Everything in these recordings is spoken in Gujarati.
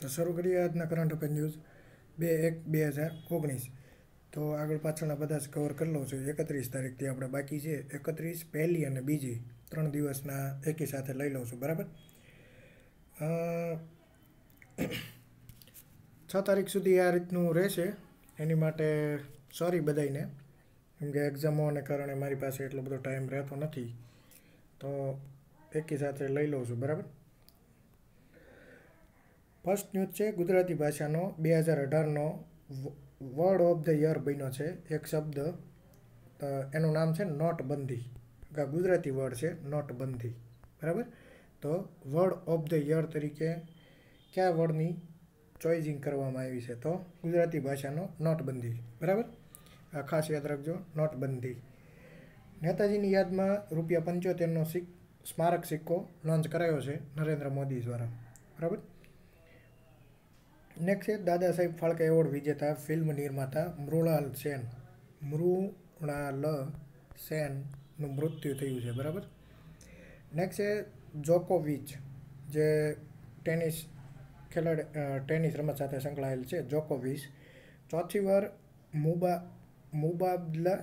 તો શરૂ કરીએ આજના કરંટ અફેર ન્યૂઝ બે એક બે હજાર ઓગણીસ. તો આગળ પાછળના બધા જ કવર કરી લઉં છું. એકત્રીસ તારીખથી આપણે બાકી છે. એકત્રીસ, પહેલી અને બીજી ત્રણ દિવસના એકી સાથે લઈ લઉં છું. બરાબર? છ તારીખ સુધી આ રીતનું રહેશે. એની માટે સોરી બધાઈને કેમ કે એક્ઝામોને કારણે મારી પાસે એટલો બધો ટાઈમ રહેતો નથી. તો એકી સાથે લઈ લઉં છું. બરાબર? ફર્સ્ટ ન્યૂઝ છે ગુજરાતી ભાષાનો બે હજાર અઢારનો વર્ડ ઓફ ધ યર બન્યો છે. એક શબ્દ એનું નામ છે નોટબંધી. ગુજરાતી વર્ડ છે નોટબંધી. બરાબર? તો વર્ડ ઓફ ધ યર તરીકે કયા વર્ડની ચોઇઝિંગ કરવામાં આવી છે? તો ગુજરાતી ભાષાનો નોટબંધી. બરાબર? આ ખાસ યાદ રાખજો, નોટબંધી. નેતાજીની યાદમાં રૂપિયા પંચોતેરનો સિક સ્મારક સિક્કો લોન્ચ કરાયો છે નરેન્દ્ર મોદી દ્વારા. બરાબર? નેક્સ્ટ છે દાદા સાહેબ ફાળકે એવોર્ડ વિજેતા ફિલ્મ નિર્માતા મૃણાલ સેન. મૃણાલ સેનનું મૃત્યુ થયું છે, બરાબર? નેક્સ્ટ છે, જોકોવિચ, જે ટેનિસ ખેલાડી ટેનિસ રમત સાથે સંકળાયેલ છે, જોકોવિચ. ચોથી વાર મુબા, Mubadala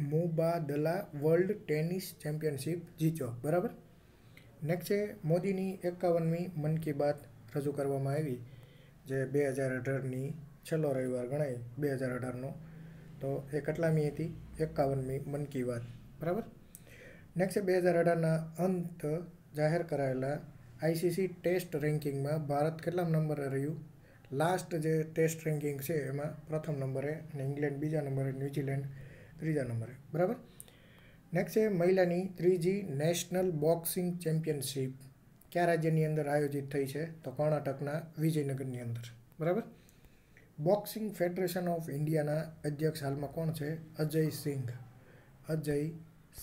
Mubadala world tennis championship જીત્યો, બરાબર? નેક્સ્ટ છે, મોદીની એકાવનમી મન કી બાત રજૂ કરવામાં આવી. જે બે હજાર અઢારની છેલ્લો રવિવાર ગણાય, બે હજાર અઢારનો. તો એ કેટલામી હતી? એકાવનમી મન કી વાત બરાબર? નેક્સ્ટ બે હજાર અઢારના અંત જાહેર કરાયેલા આઈસીસી ટેસ્ટ રેન્કિંગમાં ભારત કેટલા નંબરે રહ્યું? લાસ્ટ જે ટેસ્ટ રેન્કિંગ છે એમાં પ્રથમ નંબરે અને ઇંગ્લેન્ડ બીજા નંબરે ન્યૂઝીલેન્ડ ત્રીજા નંબરે. બરાબર? નેક્સ્ટ છે મહિલાની ત્રીજી નેશનલ બોક્સિંગ ચેમ્પિયનશિપ. કયા રાજ્યની અંદર આયોજિત થઈ છે? તો કર્ણાટકના વિજયનગરની અંદર. બરાબર? બોક્સિંગ ફેડરેશન ઓફ ઇન્ડિયાના અધ્યક્ષ હાલમાં કોણ છે? અજય સિંઘ. અજય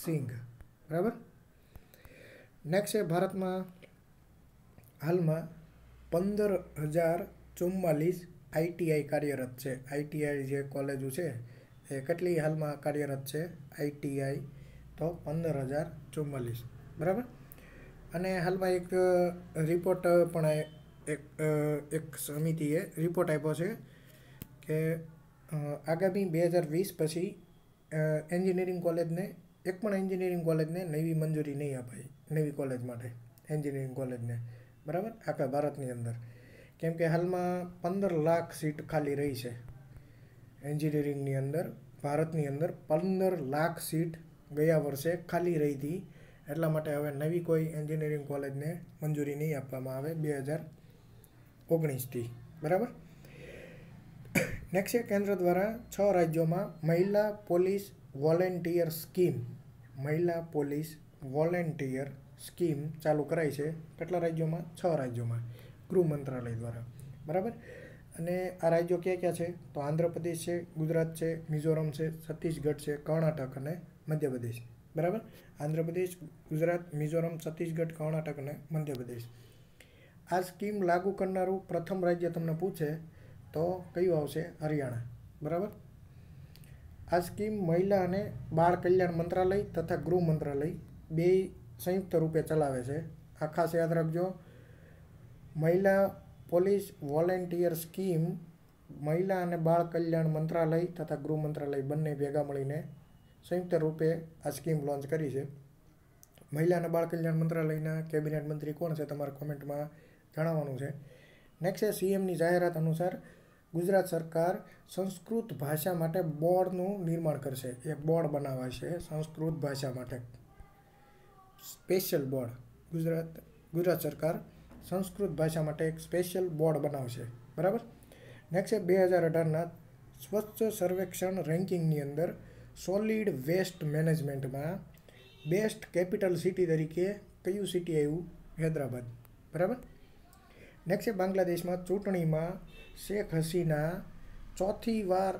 સિંઘ. બરાબર? નેક્સ્ટ છે ભારતમાં હાલમાં પંદર હજાર ચુમ્માલીસ આઈટીઆઈ કાર્યરત છે. આઈટીઆઈ જે કોલેજો છે, એ કેટલી હાલમાં કાર્યરત છે? આઈટીઆઈ તો પંદર હજાર ચુમ્માલીસ. બરાબર? અને હાલમાં એક રિપોર્ટ પણ એક એક સમિતિએ રિપોર્ટ આપ્યો છે કે આગામી બે હજાર વીસ પછી એન્જિનિયરિંગ કોલેજને એક પણ એન્જિનિયરિંગ કોલેજને નવી મંજૂરી નહીં અપાય, નવી કોલેજ માટે એન્જિનિયરિંગ કોલેજને બરાબર? આખા ભારતની અંદર. કેમ કે હાલમાં પંદર લાખ સીટ ખાલી રહી છે એન્જિનિયરિંગની અંદર, ભારતની અંદર પંદર લાખ સીટ ગયા વર્ષે ખાલી રહી હતી. એટલા માટે હવે નવી કોઈ એન્જિનિયરિંગ કોલેજને મંજૂરી નહીં આપવામાં આવે બે હજાર ઓગણીસથી. બરાબર? નેક્સ્ટ કેન્દ્ર દ્વારા છ રાજ્યોમાં મહિલા પોલીસ વોલેન્ટિયર સ્કીમ, મહિલા પોલીસ વોલેન્ટિયર સ્કીમ ચાલુ કરાઈ છે. કેટલા રાજ્યોમાં? છ રાજ્યોમાં. ગૃહ મંત્રાલય દ્વારા. બરાબર? અને આ રાજ્યો ક્યાં ક્યાં છે? તો આંધ્રપ્રદેશ છે, ગુજરાત છે, મિઝોરમ છે, છત્તીસગઢ છે, કર્ણાટક અને મધ્યપ્રદેશ. બરાબર? આંધ્રપ્રદેશ, ગુજરાત, મિઝોરમ, છત્તીસગઢ, કર્ણાટક અને મધ્યપ્રદેશ. આ સ્કીમ લાગુ કરનારું પ્રથમ રાજ્ય તમને પૂછે તો કયું આવશે? હરિયાણા. બરાબર? આ સ્કીમ મહિલા અને બાળ કલ્યાણ મંત્રાલય તથા ગૃહ મંત્રાલય બે સંયુક્ત રૂપે ચલાવે છે. આ ખાસ યાદ રાખજો. મહિલા પોલીસ વોલેન્ટિયર સ્કીમ મહિલા અને બાળ કલ્યાણ મંત્રાલય તથા ગૃહ મંત્રાલય બંને ભેગા મળીને સંયુક્ત રૂપે આ સ્કીમ લોન્ચ કરી છે. મહિલા અને બાળ કલ્યાણ મંત્રાલયના કેબિનેટ મંત્રી કોણ છે તમારે કોમેન્ટમાં જણાવવાનું છે. નેક્સ્ટ સીએમની જાહેરાત અનુસાર ગુજરાત સરકાર સંસ્કૃત ભાષા માટે બોર્ડનું નિર્માણ કરશે. એક બોર્ડ બનાવાશે સંસ્કૃત ભાષા માટે. સ્પેશિયલ બોર્ડ ગુજરાત ગુજરાત સરકાર સંસ્કૃત ભાષા માટે એક સ્પેશિયલ બોર્ડ બનાવશે. બરાબર? નેક્સ્ટ બે હજાર અઢારના સ્વચ્છ સર્વેક્ષણ રેન્કિંગની અંદર સોલિડ વેસ્ટ મેનેજમેન્ટમાં બેસ્ટ કેપિટલ સિટી તરીકે કયું સિટી આવ્યું? હૈદરાબાદ. બરાબર? નેક્સ્ટ બાંગ્લાદેશમાં ચૂંટણીમાં શેખ હસીના ચોથી વાર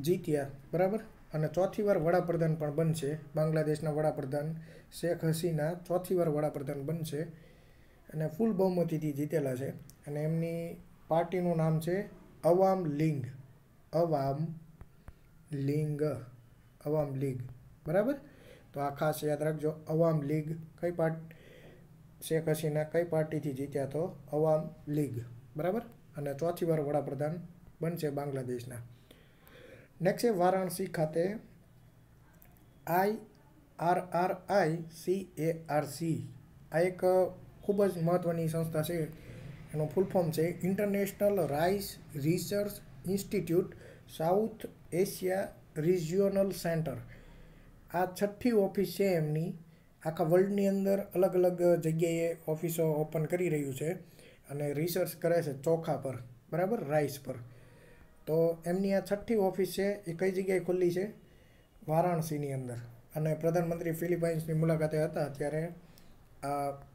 જીત્યા. બરાબર? અને ચોથી વાર વડાપ્રધાન પણ બનશે. બાંગ્લાદેશના વડાપ્રધાન શેખ હસીના ચોથી વાર વડાપ્રધાન બનશે અને ફૂલ બહુમતીથી જીતેલા છે. અને એમની પાર્ટીનું નામ છે અવામ લિંગ. અવામ લિંગ અવામ લીગ. બરાબર? તો આ ખાસ યાદ રાખજો, અવામ લીગ કઈ પાર્ટ, શેખ હસીના કઈ પાર્ટીથી જીત્યા તો અવામ લીગ. બરાબર? અને ચોથી વાર વડાપ્રધાન બનશે બાંગ્લાદેશના. નેક્સ્ટ છે વારાણસી ખાતે I R R I S A R C. આ એક ખૂબ જ મહત્ત્વની સંસ્થા છે. એનું ફૂલ ફોર્મ છે international rice research institute south Asia regional centre. આ છઠ્ઠી ઓફિસ છે એમની. આખા વર્લ્ડની અંદર અલગ અલગ જગ્યાએ ઓફિસો ઓપન કરી રહ્યું છે અને રિસર્ચ કરે છે ચોખા પર, બરાબર? રાઈસ પર. તો એમની આ છઠ્ઠી ઓફિસ છે, એ કઈ જગ્યાએ ખુલ્લી છે? વારાણસીની અંદર. અને પ્રધાનમંત્રી ફિલિપાઇન્સની મુલાકાતે હતા ત્યારે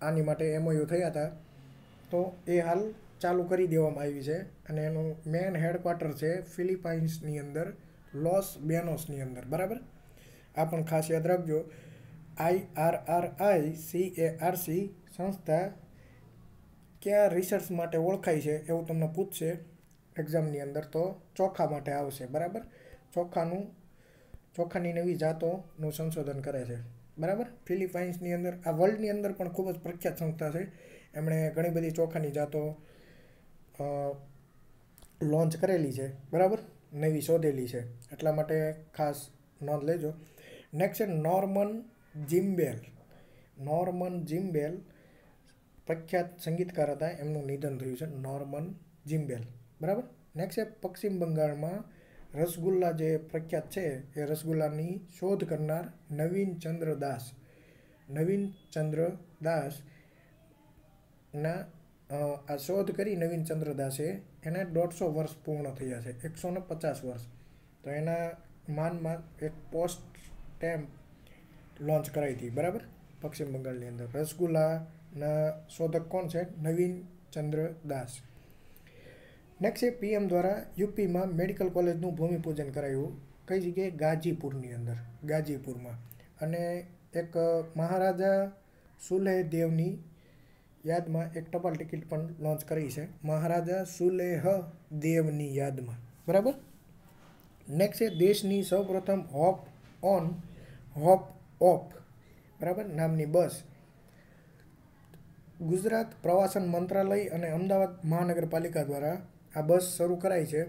આની માટે એમઓયુ થયા હતા. તો એ હાલ ચાલુ કરી દેવામાં આવી છે અને એનું મેન હેડક્વાર્ટર છે ફિલિપાઇન્સની અંદર, લોસ બેનોસની અંદર, બરાબર? આ પણ ખાસ યાદ રાખજો. I R R I S A R C સંસ્થા ક્યાં રિસર્ચ માટે ઓળખાય છે એવું તમને પૂછશે એક્ઝામની અંદર તો ચોખા માટે આવશે, બરાબર? ચોખાનું, ચોખાની નવી જાતોનું સંશોધન કરે છે, બરાબર? ફિલિપાઇન્સની અંદર, આ વર્લ્ડની અંદર પણ ખૂબ જ પ્રખ્યાત સંસ્થા છે. એમણે ઘણી બધી ચોખાની જાતો લોન્ચ કરેલી છે, બરાબર? નવી શોધેલી છે. એટલા માટે ખાસ નોંધ લેજો. નેક્સ્ટ છે નોર્મન જિમ્બેલ નોર્મન જિમ્બેલ પ્રખ્યાત સંગીતકાર હતા. એમનું નિધન થયું છે નોર્મન જિમ્બેલ બરાબર? નેક્સ્ટ છે પશ્ચિમ બંગાળમાં રસગુલ્લા જે પ્રખ્યાત છે, એ રસગુલ્લાની શોધ કરનાર નવીન ચંદ્ર દાસ. નવીન ચંદ્ર દાસ ના આ શોધ કરી નવીન ચંદ્ર દાસે એને દોઢસો વર્ષ પૂર્ણ થયા છે. એકસો ને પચાસ વર્ષ. તો એના માનમાં એક પોસ્ટ સ્ટેમ્પ લોન્ચ કરાવી હતી. બરાબર? પશ્ચિમ બંગાળની અંદર. રસગુલ્લાના શોધક કોણ છે? નવીન ચંદ્ર દાસ નેક્સ્ટ છે પીએમ દ્વારા યુપીમાં મેડિકલ કોલેજનું ભૂમિપૂજન કરાયું. કઈ જગ્યાએ? ગાજીપુરની અંદર. ગાજીપુરમાં. અને એક મહારાજા સુલેહદેવની યાદમાં એક ટપાલ ટિકિટ પણ લોન્ચ કરી છે. મહારાજા સુલેહ દેવની યાદમાં. બરાબર? નેક્સ્ટ છે દેશની સૌપ્રથમ હોપ ઓન, હોપ ઓફ. બરાબર? નામની બસ. ગુજરાત પ્રવાસન મંત્રાલય અને અમદાવાદ મહાનગરપાલિકા દ્વારા આ બસ શરૂ કરાઈ છે.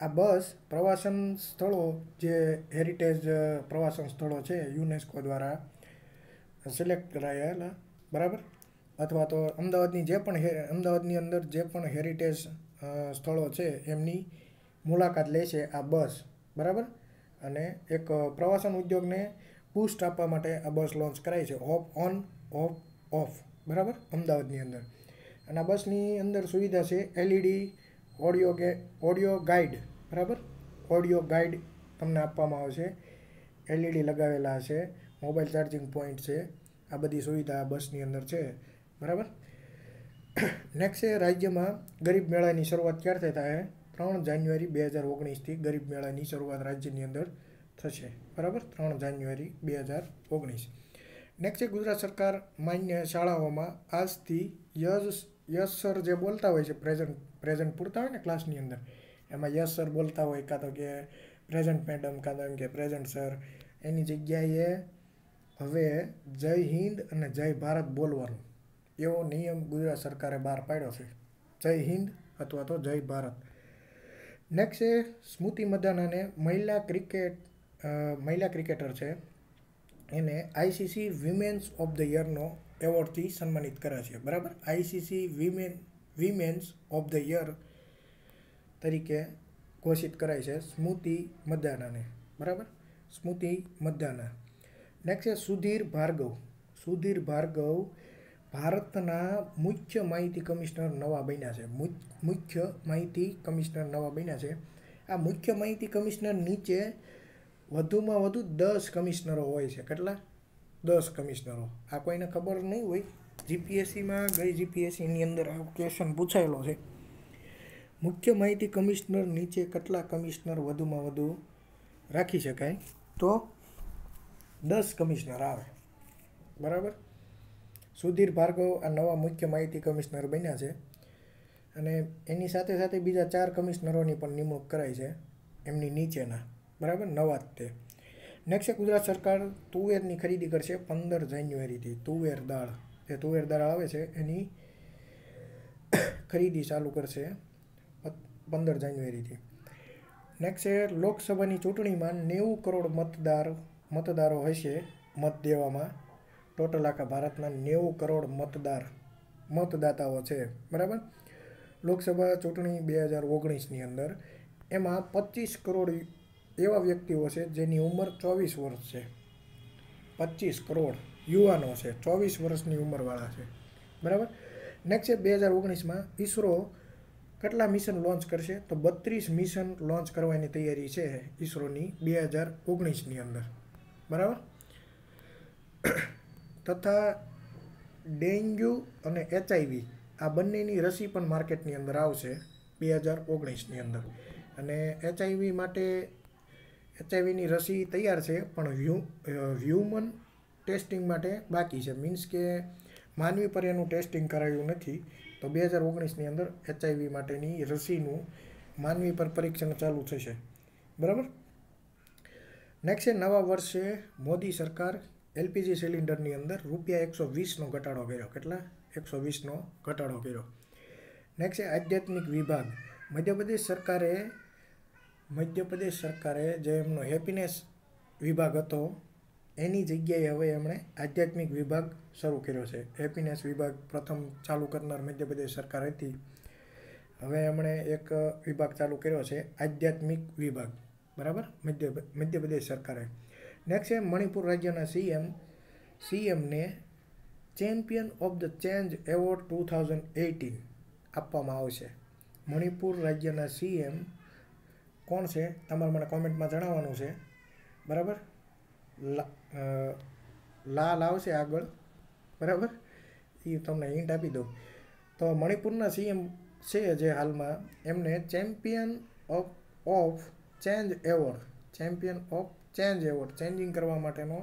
આ બસ પ્રવાસન સ્થળો જે હેરિટેજ પ્રવાસન સ્થળો છે, યુનેસ્કો દ્વારા સિલેક્ટ કરાયેલા. બરાબર? અથવા તો અમદાવાદની જે પણ અમદાવાદની અંદર જે પણ હેરિટેજ સ્થળો છે, એમની મુલાકાત લે છે આ બસ. બરાબર? અને એક પ્રવાસન ઉદ્યોગને બૂસ્ટ આપવા માટે આ બસ લોન્ચ કરાઈ છે. ઓફ ઓન ઓફ ઓફ બરાબર? અમદાવાદની અંદર. અને આ બસની અંદર સુવિધા છે એલઈડી ઓડિયો ગે ઓડિયો ગાઈડ બરાબર? ઓડિયો ગાઈડ તમને આપવામાં આવશે. એલઈડી લગાવેલા છે મોબાઈલ ચાર્જિંગ પોઈન્ટ છે. આ બધી સુવિધા બસની અંદર છે. બરાબર? નેક્સ્ટ છે, રાજ્યમાં ગરીબ મેળાની શરૂઆત ક્યારથી થાય? ત્રણ જાન્યુઆરી બે હજાર ઓગણીસથી ગરીબ મેળાની શરૂઆત રાજ્યની અંદર થશે. બરાબર? ત્રણ જાન્યુઆરી બે હજાર ઓગણીસ. નેક્સ્ટ છે, ગુજરાત સરકાર માન્ય શાળાઓમાં આજથી યસ યસ સર જે બોલતા હોય છે પ્રેઝન્ટ પ્રેઝન્ટ પૂરતા હોય ને ક્લાસની અંદર, એમાં યસ સર બોલતા હોય, કાં તો કે પ્રેઝન્ટ મેડમ કાં તો એમ કે પ્રેઝન્ટ સર એની જગ્યાએ હવે જય હિન્દ અને જય ભારત બોલવાનું. એવો નિયમ ગુજરાત સરકારે બહાર પાડ્યો છે. જય હિન્દ અથવા તો જય ભારત. નેક્સ્ટ છે સ્મૃતિ મદાનાને મહિલા ક્રિકેટ મહિલા ક્રિકેટર છે. એને આઈસીસી વિમેન્સ ઓફ ધ યરનો એવોર્ડથી સન્માનિત કર્યા છે. બરાબર? ICC women women's of the year તરીકે ઘોષિત કરાય છે સ્મૃતિ મદાનાને બરાબર? સ્મૃતિ મદાના નેક્સ્ટ છે સુધીર ભાર્ગવ. સુધીર ભાર્ગવ ભારતના મુખ્ય માહિતી કમિશનર નવા બન્યા છે. મુખ્ય માહિતી કમિશનર નવા બન્યા છે. આ મુખ્ય માહિતી કમિશનર નીચે વધુમાં વધુ દસ કમિશનરો હોય છે. કેટલા? દસ કમિશનરો. આ કોઈને ખબર નહીં હોય? જીપીએસસીમાં ગઈ જીપીએસસીની અંદર આ ક્વેશ્ચન પૂછાયેલો છે. મુખ્ય માહિતી કમિશનર નીચે કેટલા કમિશનર વધુમાં વધુ રાખી શકાય? તો દસ કમિશનર આવે. બરાબર? સુધીર ભાર્ગવ આ નવા મુખ્ય માહિતી કમિશનર બન્યા છે. અને એની સાથે સાથે બીજા ચાર કમિશનરોની પણ નિમણૂક કરાઈ છે, એમની નીચેના. બરાબર? નવા જ તે. નેક્સ્ટ ગુજરાત સરકાર તુવેરની ખરીદી કરશે પંદર જાન્યુઆરીથી. તુવેર દાળ. જે તુવેર દાળ આવે છે, એની ખરીદી ચાલુ કરશે પંદર જાન્યુઆરીથી. નેક્સ્ટ લોકસભાની ચૂંટણીમાં નેવું કરોડ મતદાર, મતદારો હશે મત દેવામાં. ટોટલ આખા ભારતના નેવું કરોડ મતદાર, મતદાતાઓ છે. બરાબર? લોકસભા ચૂંટણી બે હજાર ઓગણીસની અંદર એમાં પચીસ કરોડ એવા વ્યક્તિઓ છે જેની ઉંમર ચોવીસ વર્ષ છે. પચીસ કરોડ યુવાનો છે, ચોવીસ વર્ષની ઉંમરવાળા છે. બરાબર? નેક્સ્ટ બે હજાર ઓગણીસમાં ઈસરો કેટલા મિશન લોન્ચ કરશે? તો બત્રીસ મિશન લોન્ચ કરવાની તૈયારી છે ઈસરોની બે હજાર ઓગણીસની અંદર. બરાબર? તથા ડેન્ગ્યુ અને એચઆઈવી આ બંનેની રસી પણ માર્કેટની અંદર આવશે બે હજાર ઓગણીસની અંદર. અને એચઆઈવી માટે એચઆઈવીની રસી તૈયાર છે, પણ હ્યુમન ટેસ્ટિંગ માટે બાકી છે. મીન્સ કે માનવી પર એનું ટેસ્ટિંગ કરાયું નથી, તો બે હજાર ઓગણીસની અંદર એચઆઈવી માટેની રસીનું માનવી પર પરીક્ષણ ચાલુ થશે. બરાબર? નેક્સ્ટ નવા વર્ષે મોદી સરકાર એલપીજી સિલિન્ડરની અંદર રૂપિયા એકસો વીસનો ઘટાડો કર્યો. કેટલા? એકસો વીસનો ઘટાડો કર્યો. નેક્સ્ટ આધ્યાત્મિક વિભાગ. મધ્યપ્રદેશ સરકારે મધ્યપ્રદેશ સરકારે જે એમનો હેપીનેસ વિભાગ હતો, એની જગ્યાએ હવે એમણે આધ્યાત્મિક વિભાગ શરૂ કર્યો છે. હેપીનેસ વિભાગ પ્રથમ ચાલુ કરનાર મધ્યપ્રદેશ સરકાર હતી. હવે એમણે એક વિભાગ ચાલુ કર્યો છે, આધ્યાત્મિક વિભાગ. બરાબર? મધ્ય, મધ્યપ્રદેશ સરકારે. નેક્સ્ટ છે મણિપુર રાજ્યના CM સીએમને champion of the change award two thousand eighteen આપવામાં આવશે. મણિપુર રાજ્યના સીએમ કોણ છે? તમારે મને કોમેન્ટમાં જણાવવાનું છે. બરાબર? લાલ આવશે આગળ. બરાબર? એ તમને હિન્ટ આપી દઉં. તો મણિપુરના સીએમ છે જે હાલમાં, એમને champion of of change award champion of change award changing કરવા માટેનો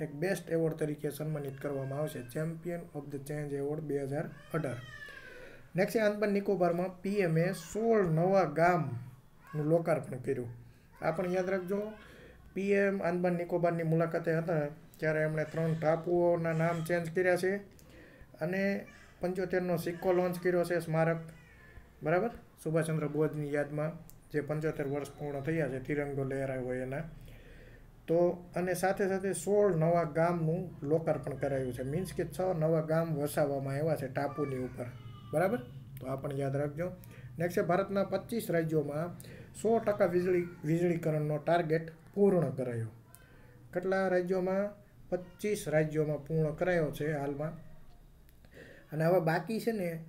એક બેસ્ટ એવોર્ડ તરીકે સન્માનિત કરવામાં આવશે. Champion of the change award બે હજાર અઢાર. નેક્સ્ટ આંદમાન નિકોબારમાં પીએમએ સોળ નવા ગામનું લોકાર્પણ કર્યું. આ પણ યાદ રાખજો પીએમ આંદમાન નિકોબારની મુલાકાતે હતા ત્યારે એમણે ત્રણ ટાપુઓના નામ ચેન્જ કર્યા છે અને પંચોતેરનો સિક્કો લોન્ચ કર્યો છે સ્મારક. બરાબર? સુભાષચંદ્ર બોઝની યાદમાં જે પંચોતેર વર્ષ પૂર્ણ થયા છે, તિરંગો લહેરાયો એના. તો, અને સાથે સાથે સોળ નવા ગામનું લોકાર્પણ કરાયું છે. મીન્સ કે છ નવા ગામ વસાવવામાં આવ્યા છે ટાપુની ઉપર. બરાબર? તો આ પણ યાદ રાખજો. નેક્સ્ટ ભારતના પચીસ રાજ્યોમાં સો ટકા વીજળી, વીજળીકરણનો ટાર્ગેટ પૂર્ણ કરાયો. કેટલા રાજ્યોમાં? પચીસ રાજ્યોમાં પૂર્ણ કરાયો છે હાલમાં. અને હવે બાકી છે ને,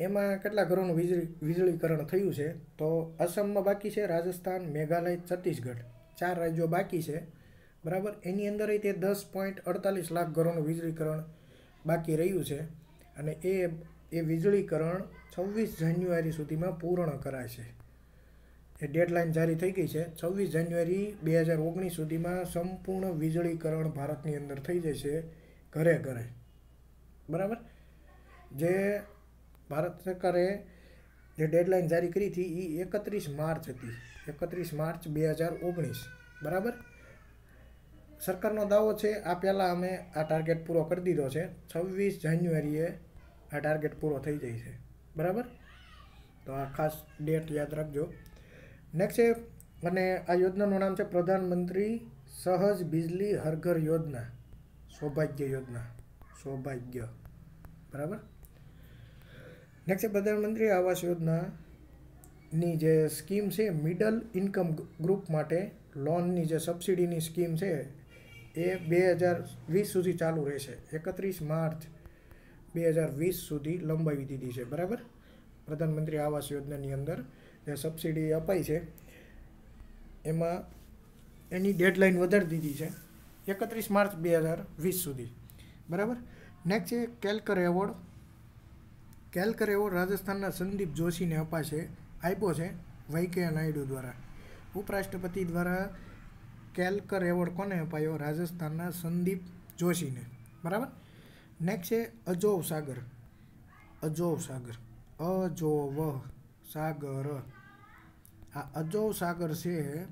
એમાં કેટલા ઘરોનું વીજળી, વીજળીકરણ થયું છે? તો અસમમાં બાકી છે રાજસ્થાન, મેઘાલય, છત્તીસગઢ. ચાર રાજ્યો બાકી છે. બરાબર? એની અંદર તે દસ પોઈન્ટ અડતાલીસ લાખ ઘરોનું વીજળીકરણ બાકી રહ્યું છે અને એ એ વીજળીકરણ છવ્વીસ જાન્યુઆરી સુધીમાં પૂર્ણ કરાશે. એ ડેડલાઇન જારી થઈ ગઈ છે. છવ્વીસ જાન્યુઆરી બે હજાર ઓગણીસ સુધીમાં સંપૂર્ણ વીજળીકરણ ભારતની અંદર થઈ જશે ઘરે ઘરે. બરાબર? જે ભારત સરકારે જે ડેડલાઇન જારી કરી હતી એ એકત્રીસ માર્ચ હતી. એકત્રીસ માર્ચ બે હજાર ઓગણીસ. બરાબર? સરકારનો દાવો છે, આ પહેલાં અમે આ ટાર્ગેટ પૂરો કરી દીધો છે. છવ્વીસ જાન્યુઆરીએ આ ટાર્ગેટ પૂરો થઈ જાય છે. બરાબર? તો આ ખાસ ડેટ યાદ રાખજો. નેક્સ્ટ છે, અને આ યોજનાનું નામ છે પ્રધાનમંત્રી સહજ બિજલી હરઘર યોજના. સૌભાગ્ય યોજના. સૌભાગ્ય. બરાબર? નેક્સ્ટ છે, પ્રધાનમંત્રી આવાસ યોજનાની જે સ્કીમ છે, મિડલ ઇન્કમ ગ્રુપ માટે લોનની જે સબસિડીની સ્કીમ છે, એ બે હજાર વીસ સુધી ચાલુ રહેશે. એકત્રીસ માર્ચ બે હજાર વીસ સુધી લંબાવી દીધી છે. બરાબર? પ્રધાનમંત્રી આવાસ યોજનાની અંદર જે સબસિડી અપાઈ છે, એમાં એની ડેડલાઇન વધારી દીધી છે એકત્રીસ માર્ચ બે હજાર વીસ સુધી. બરાબર? નેક્સ્ટ છે, કેલ્કર એવોર્ડ. કેલ્કર એવોર્ડ રાજસ્થાનના સંદીપ જોશીને અપાશે. આપ્યો છે વૈકેયા નાયડુ દ્વારા. ઉપરાષ્ટ્રપતિ દ્વારા કેલ્કર એવોર્ડ કોને અપાયો? રાજસ્થાનના સંદીપ જોશીને. બરાબર? નેક્સ્ટ છે અજોવ સાગર. અજોવ સાગર. અજોવ સાગર. આ અજોવ સાગર છે.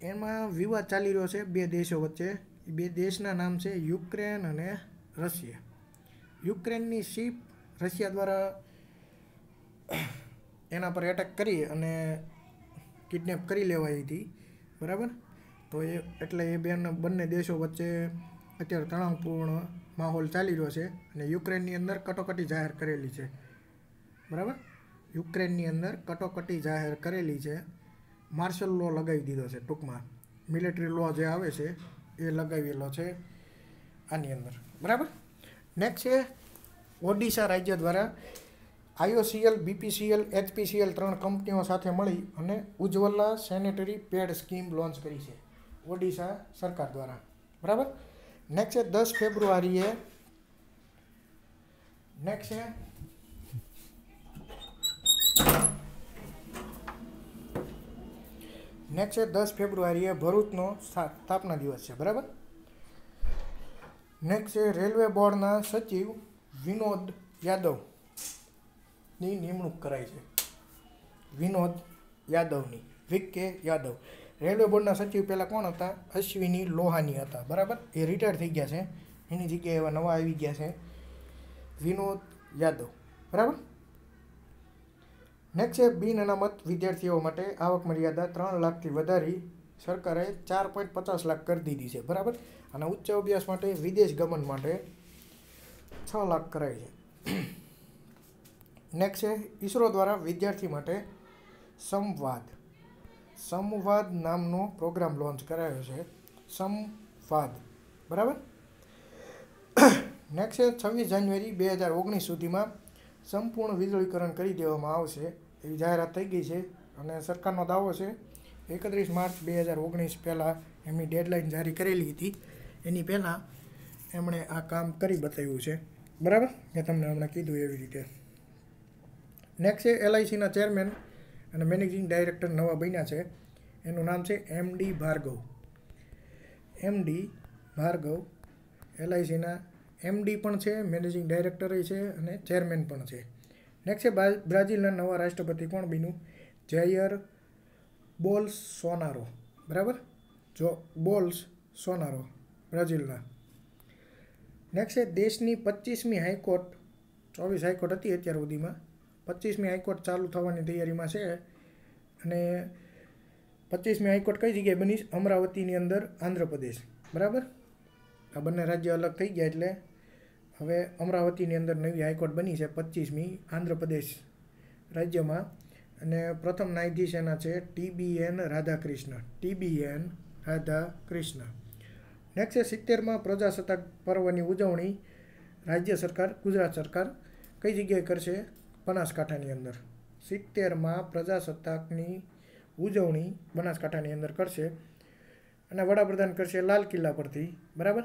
એમાં વિવાદ ચાલી રહ્યો છે બે દેશો વચ્ચે. બે દેશના નામ છે યુક્રેન અને રશિયા. યુક્રેનની શિપ રશિયા દ્વારા એના પર એટેક કરી અને કિડનેપ કરી લેવાઈ હતી. બરાબર? તો એ, એટલે એ બેન, બંને દેશો વચ્ચે અત્યારે તણાવપૂર્ણ માહોલ ચાલી રહ્યો છે અને યુક્રેનની અંદર કટોકટી જાહેર કરેલી છે. બરાબર? યુક્રેનની અંદર કટોકટી જાહેર કરેલી છે. માર્શલ લો લગાવી દીધો છે ટૂંકમાં. મિલિટરી લો જે આવે છે, એ લગાવેલો છે આની અંદર. બરાબર? નેક્સ્ટ છે ઓડિશા રાજ્ય દ્વારા આઈઓસીએલ, બીપીસીએલ, એચપીસીએલ ત્રણ કંપનીઓ સાથે મળી અને Ujjwala sanitary pad scheme launch કરી છે ઓડિશા સરકાર દ્વારા. બરાબર? નેક્સ્ટ છે, દસ ફેબ્રુઆરીએ નેક્સ્ટ છે નેક્સ્ટ છે, દસ ફેબ્રુઆરીએ ભરૂચનો સ્થા- સ્થાપના દિવસ છે. બરાબર? નેક્સ્ટ છે, રેલવે બોર્ડના સચિવ વિનોદ યાદવની નિમણૂક કરાઈ છે. વિનોદ યાદવની, વિક કે યાદવ. રેલવે બોર્ડના સચિવ પહેલાં કોણ હતા? અશ્વિની લોહાની હતા, બરાબર? એ રિટાયર થઈ ગયા છે. એની જગ્યાએ એવા નવા આવી ગયા છે. વિનોદ યાદવ, બરાબર? નેક્સ્ટ છે, બિન અનામત વિદ્યાર્થીઓ માટે આવક મર્યાદા ત્રણ લાખથી વધારી સરકારે ચાર પોઈન્ટ પચાસ લાખ કરી દીધી છે, બરાબર? અને ઉચ્ચ અભ્યાસ માટે વિદેશ ગમન માટે છ લાખ કરાય છે. નેક્સ્ટ છે, ઈસરો દ્વારા વિદ્યાર્થી માટે સંવાદ. સંવાદ નામનો પ્રોગ્રામ લોન્ચ કરાયો છે. સંવાદ. બરાબર? નેક્સ્ટ છે, છવ્વીસ જાન્યુઆરી બે હજાર ઓગણીસ સુધીમાં સંપૂર્ણ વીજળીકરણ કરી દેવામાં આવશે એવી જાહેરાત થઈ ગઈ છે અને સરકારનો દાવો છે, એકત્રીસ માર્ચ બે હજાર ઓગણીસ પહેલાં એમની ડેડલાઇન જારી કરેલી હતી. એની પહેલાં એમણે આ કામ કરી બતાવ્યું છે. બરાબર? મેં તમને હમણાં કીધું એવી રીતે. નેક્સ્ટ છે એલઆઈસીના ચેરમેન અને મેનેજિંગ ડાયરેક્ટર નવા બન્યા છે. એનું નામ છે એમડી ભાર્ગવ એમડી ભાર્ગવ એલઆઈસીના એમડી પણ છે મેનેજિંગ ડાયરેક્ટર છે અને ચેરમેન પણ છે. નેક્સ્ટ છે બ્રાઝિલના નવા રાષ્ટ્રપતિ કોણ બન્યું? જાયર બોલ્સ સોનારો બરાબર? જો બોલ્સ સોનારો બ્રાઝિલના નેક્સ્ટ છે દેશની પચીસમી હાઈકોર્ટ, ચોવીસ હાઈકોર્ટ હતી અત્યાર સુધીમાં. પચીસમી હાઈકોર્ટ ચાલુ થવાની તૈયારીમાં છે. અને પચીસમી હાઈકોર્ટ કઈ જગ્યાએ બની? અમરાવતીની અંદર આંધ્રપ્રદેશ. બરાબર? આ બંને રાજ્ય અલગ થઈ ગયા એટલે હવે અમરાવતીની અંદર નવી હાઈકોર્ટ બની છે પચીસમી આંધ્રપ્રદેશ રાજ્યમાં. અને પ્રથમ ન્યાયાધીશ એના છે TBN Radhakrishna. TBN Radhakrishna. Next છે સિત્તેરમાં પ્રજાસત્તાક પર્વની ઉજવણી રાજ્ય સરકાર, ગુજરાત સરકાર કઈ જગ્યાએ કરશે? બનાસકાંઠાની અંદર. સિત્તેરમાં પ્રજાસત્તાકની ઉજવણી બનાસકાંઠાની અંદર કરશે અને વડાપ્રધાન કરશે લાલ કિલ્લા પરથી. બરાબર?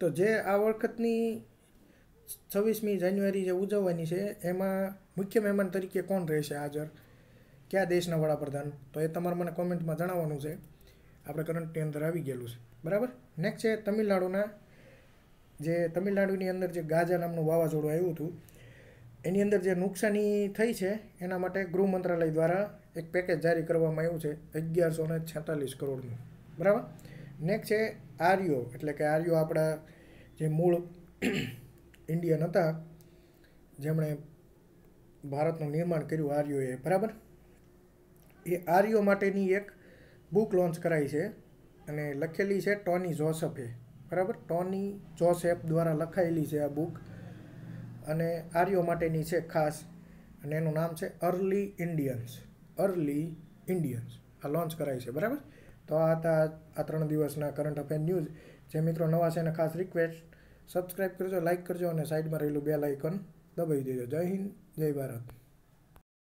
તો જે આ વખતની છવ્વીસમી જાન્યુઆરી જે ઉજવવાની છે, એમાં મુખ્ય મહેમાન તરીકે કોણ રહેશે હાજર? કયા દેશના વડાપ્રધાન? તો એ તમારે મને કોમેન્ટમાં જણાવવાનું છે. આપણે કરંટની અંદર આવી ગયેલું છે. બરાબર? નેક્સ્ટ છે તમિલનાડુના. જે તમિલનાડુની અંદર જે ગાજા નામનું વાવાઝોડું આવ્યું હતું એની અંદર જે નુકસાની થઈ છે, એના માટે ગૃહ મંત્રાલય દ્વારા એક પેકેજ જારી કરવામાં આવ્યું છે, અગિયારસો ને છેતાલીસ કરોડનું. બરાબર? નેક્સ્ટ છે આર્યો, એટલે કે આર્યો આપણા જે મૂળ ઇન્ડિયન હતા, જેમણે ભારતનું નિર્માણ કર્યું આર્યોએ, બરાબર? એ આર્યો માટેની એક બુક લોન્ચ કરાઈ છે, અને લખેલી છે ટોની જોસફે, બરાબર? ટોની જોસેફ દ્વારા લખાયેલી છે આ બુક અને આર્યો માટેની છે ખાસ, અને એનું નામ છે અર્લી ઇન્ડિયન્સ અર્લી ઇન્ડિયન્સ. આ લોન્ચ કરાય છે, બરાબર? તો આ હતા, આ ત્રણ દિવસના કરંટ અફેર ન્યૂઝ જે મિત્રો નવા છે એને ખાસ રિક્વેસ્ટ સબસ્ક્રાઈબ કરજો લાઇક કરજો, અને સાઈડમાં રહેલું બેલ આઇકન દબાવી દેજો. જય હિન્દ, જય ભારત.